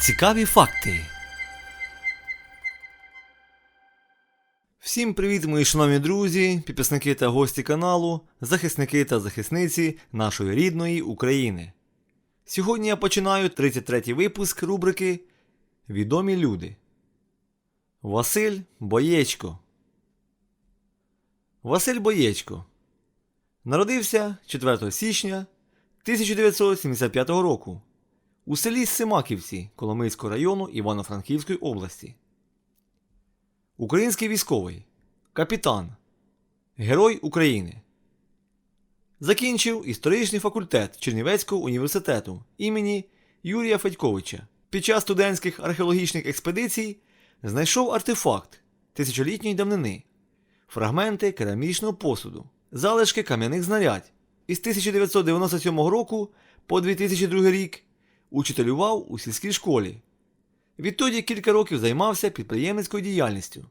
Цікаві факти. Всім привіт, мої шановні друзі, підписники та гості каналу, захисники та захисниці нашої рідної України. Сьогодні я починаю 33-й випуск рубрики Відомі люди. Василь Боєчко. Василь Боєчко. Народився 4 січня 1975 року у селі Симаківці Коломийського району Івано-Франківської області. Український військовий, капітан, Герой України. Закінчив історичний факультет Чернівецького університету імені Юрія Федьковича. Під час студентських археологічних експедицій знайшов артефакт тисячолітньої давнини, фрагменти керамічного посуду, залишки кам'яних знарядь. Із 1997 року по 2002 рік учителював у сільській школі. Відтоді кілька років займався підприємницькою діяльністю.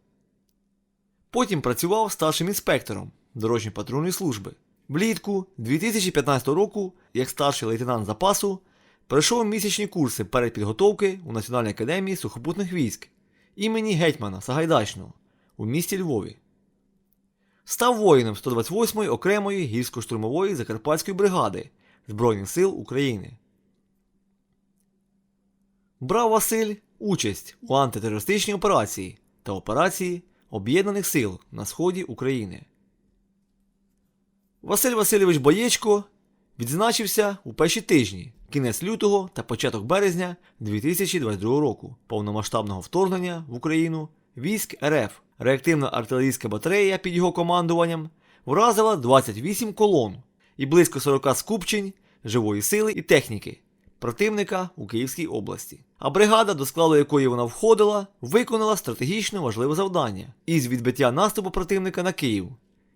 Потім працював старшим інспектором дорожньої патрульної служби. Влітку 2015 року, як старший лейтенант запасу, пройшов місячні курси передпідготовки у Національній академії сухопутних військ імені гетьмана Сагайдачного у місті Львові. Став воїном 128-ї окремої гірсько-штурмової Закарпатської бригади Збройних сил України. Брав Василь участь у антитерористичній операції та операції Об'єднаних сил на сході України. Василь Васильович Боєчко відзначився у перші тижні, кінець лютого та початок березня 2022 року, повномасштабного вторгнення в Україну військ РФ. Реактивна артилерійська батарея під його командуванням вразила 28 колон і близько 40 скупчень живої сили і техніки противника у Київській області. А бригада, до складу якої вона входила, виконала стратегічно важливе завдання із відбиття наступу противника на Київ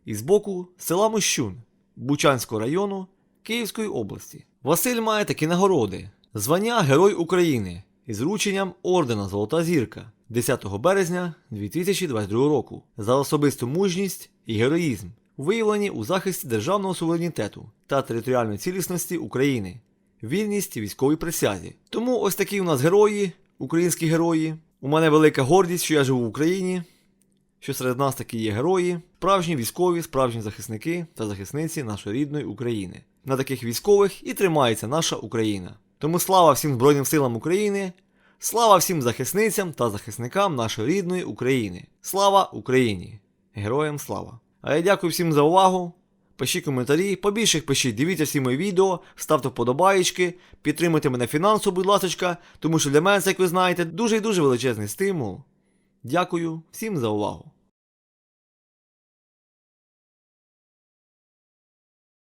із боку села Мощун Бучанського району Київської області. Василь має такі нагороди: звання Герой України із врученням ордена Золота зірка 10 березня 2022 року за особисту мужність і героїзм, виявлені у захисті державного суверенітету та територіальної цілісності України вільність військовій присязі. Тому ось такі у нас герої, українські герої. У мене велика гордість, що я живу в Україні, що серед нас такі є герої, справжні військові, справжні захисники та захисниці нашої рідної України. На таких військових і тримається наша Україна. Тому слава всім Збройним силам України, слава всім захисницям та захисникам нашої рідної України. Слава Україні! Героям слава! А я дякую всім за увагу. Пишіть коментарі, побільше їх пишіть, дивіться всі мої відео, ставте вподобаєчки, підтримуйте мене фінансово, будь ласка, тому що для мене як ви знаєте, дуже і дуже величезний стимул. Дякую всім за увагу.